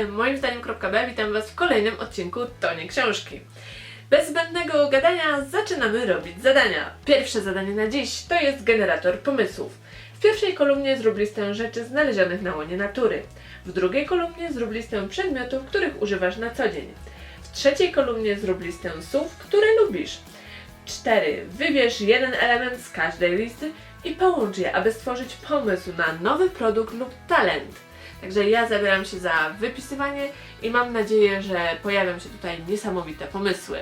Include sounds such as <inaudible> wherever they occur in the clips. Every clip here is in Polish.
kanale moim zdaniem.b. Witam Was w kolejnym odcinku Tonie Książki. Bez zbędnego gadania zaczynamy robić zadania. Pierwsze zadanie na dziś to jest generator pomysłów. W pierwszej kolumnie zrób listę rzeczy znalezionych na łonie natury. W drugiej kolumnie zrób listę przedmiotów, których używasz na co dzień. W trzeciej kolumnie zrób listę słów, które lubisz. 4. Wybierz jeden element z każdej listy i połącz je, aby stworzyć pomysł na nowy produkt lub talent. Także ja zabieram się za wypisywanie i mam nadzieję, że pojawią się tutaj niesamowite pomysły.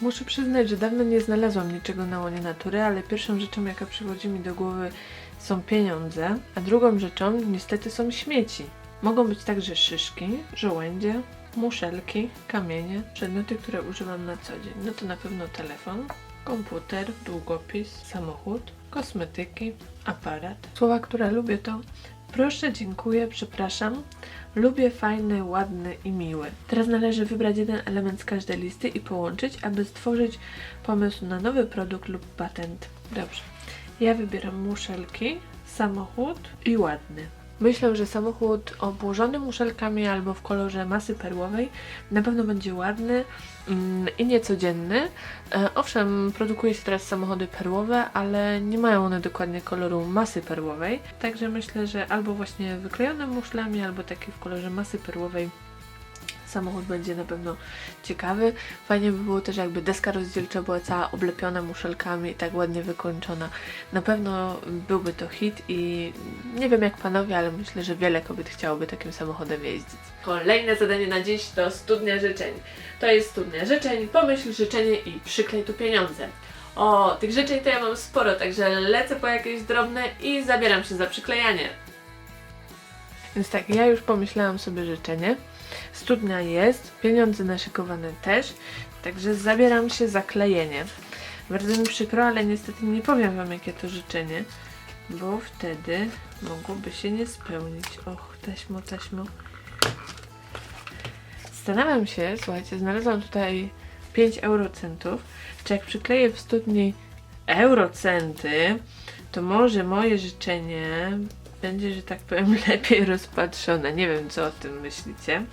Muszę przyznać, że dawno nie znalazłam niczego na łonie natury, ale pierwszą rzeczą, jaka przychodzi mi do głowy, są pieniądze, a drugą rzeczą niestety są śmieci. Mogą być także szyszki, żołędzie, muszelki, kamienie, przedmioty, które używam na co dzień. No to na pewno telefon, komputer, długopis, samochód, kosmetyki, aparat. Słowa, które lubię to proszę, dziękuję, przepraszam, lubię, fajny, ładny i miły. Teraz należy wybrać jeden element z każdej listy i połączyć, aby stworzyć pomysł na nowy produkt lub patent. Dobrze. Ja wybieram muszelki, samochód i ładny. Myślę, że samochód obłożony muszelkami albo w kolorze masy perłowej na pewno będzie ładny mm, i niecodzienny. E, owszem, produkuje się teraz samochody perłowe, ale nie mają one dokładnie koloru masy perłowej. Także myślę, że albo właśnie wyklejone muszlami, albo taki w kolorze masy perłowej samochód będzie na pewno ciekawy. Fajnie by było też jakby deska rozdzielcza była cała oblepiona muszelkami i tak ładnie wykończona. Na pewno byłby to hit i nie wiem jak panowie, ale myślę, że wiele kobiet chciałoby takim samochodem jeździć. Kolejne zadanie na dziś to studnia życzeń. To jest studnia życzeń, pomyśl życzenie i przyklej tu pieniądze. O, tych życzeń to ja mam sporo, także lecę po jakieś drobne i zabieram się za przyklejanie. Więc tak, ja już pomyślałam sobie życzenie. Studnia jest, pieniądze naszykowane też, także zabieram się za klejenie. Bardzo mi przykro, ale niestety nie powiem Wam jakie to życzenie, bo wtedy mogłoby się nie spełnić. Och, taśmo, taśmo. Zastanawiam się, słuchajcie, znalazłam tutaj 5 eurocentów. Czy jak przykleję w studni eurocenty, to może moje życzenie będzie, że tak powiem, <laughs> lepiej rozpatrzone. Nie wiem, co o tym myślicie.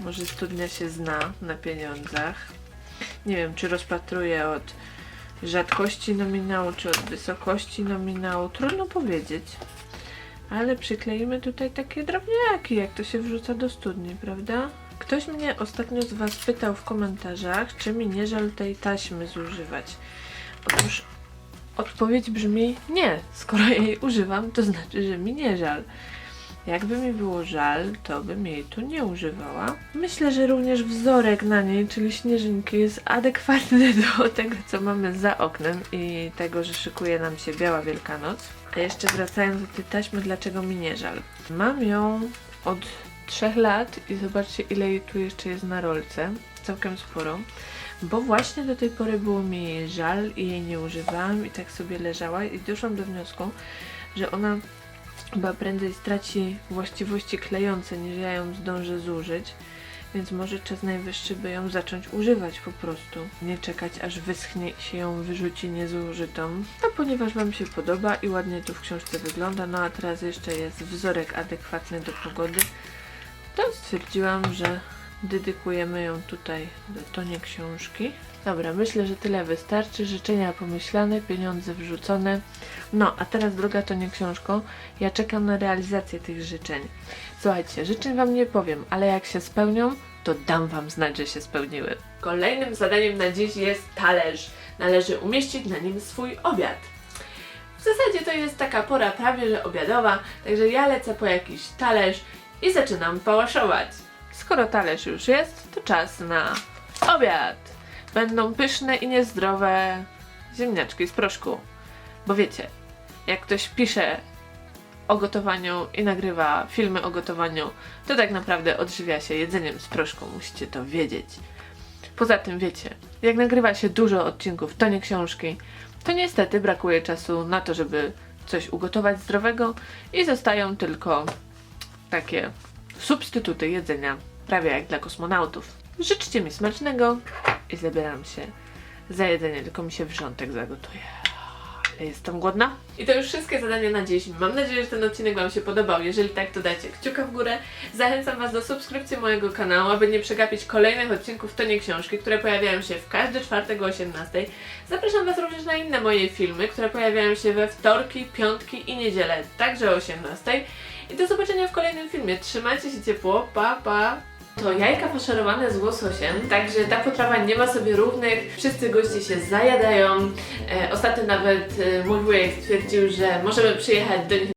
Może studnia się zna na pieniądzach. Nie wiem, czy rozpatruję od rzadkości nominału, czy od wysokości nominału. Trudno powiedzieć. Ale przykleimy tutaj takie drobniaki, jak to się wrzuca do studni, prawda? Ktoś mnie ostatnio z Was pytał w komentarzach, czy mi nie żal tej taśmy zużywać. Otóż odpowiedź brzmi nie. Skoro jej używam, to znaczy, że mi nie żal. Jakby mi było żal, to bym jej tu nie używała. Myślę, że również wzorek na niej, czyli śnieżynki, jest adekwatny <laughs> do tego, co mamy za oknem i tego, że szykuje nam się biała Wielkanoc. A jeszcze wracając do tej taśmy, dlaczego mi nie żal. Mam ją od 3 lat i zobaczcie, ile jej tu jeszcze jest na rolce. Całkiem sporo. Bo właśnie do tej pory było mi jej żal i jej nie używałam i tak sobie leżała i doszłam do wniosku, że ona chyba prędzej straci właściwości klejące niż ja ją zdążę zużyć. Więc może czas najwyższy, by ją zacząć używać po prostu. Nie czekać aż wyschnie i się ją wyrzuci niezużytą. A ponieważ Wam się podoba i ładnie tu w książce wygląda, no a teraz jeszcze jest wzorek adekwatny do pogody, to stwierdziłam, że dedykujemy ją tutaj do tonie książki. Dobra, myślę, że tyle wystarczy. Życzenia pomyślane, pieniądze wrzucone. No, a teraz droga tonie książko, ja czekam na realizację tych życzeń. Słuchajcie, życzeń Wam nie powiem, ale jak się spełnią, to dam Wam znać, że się spełniły. Kolejnym zadaniem na dziś jest talerz. Należy umieścić na nim swój obiad. W zasadzie to jest taka pora prawie że obiadowa, także ja lecę po jakiś talerz i zaczynam pałaszować. Skoro talerz już jest, to czas na obiad. Będą pyszne i niezdrowe ziemniaczki z proszku. Bo wiecie, jak ktoś pisze o gotowaniu i nagrywa filmy o gotowaniu, to tak naprawdę odżywia się jedzeniem z proszku, musicie to wiedzieć. Poza tym wiecie, jak nagrywa się dużo odcinków w tonie książki, to niestety brakuje czasu na to, żeby coś ugotować zdrowego i zostają tylko takie substytuty jedzenia, prawie jak dla kosmonautów. Życzcie mi smacznego i zabieram się za jedzenie, tylko mi się wrzątek zagotuje. Jestem głodna. I to już wszystkie zadania na dziś. Mam nadzieję, że ten odcinek Wam się podobał. Jeżeli tak, to dajcie kciuka w górę. Zachęcam Was do subskrypcji mojego kanału, aby nie przegapić kolejnych odcinków To nie książki, które pojawiają się w każdy czwartek o 18. Zapraszam Was również na inne moje filmy, które pojawiają się we wtorki, piątki i niedzielę, także o 18. I do zobaczenia w kolejnym filmie. Trzymajcie się ciepło, pa pa! To jajka faszerowane z łososiem, także ta potrawa nie ma sobie równych. Wszyscy goście się zajadają. E, ostatnio nawet e, mój wujek stwierdził, że możemy przyjechać do nich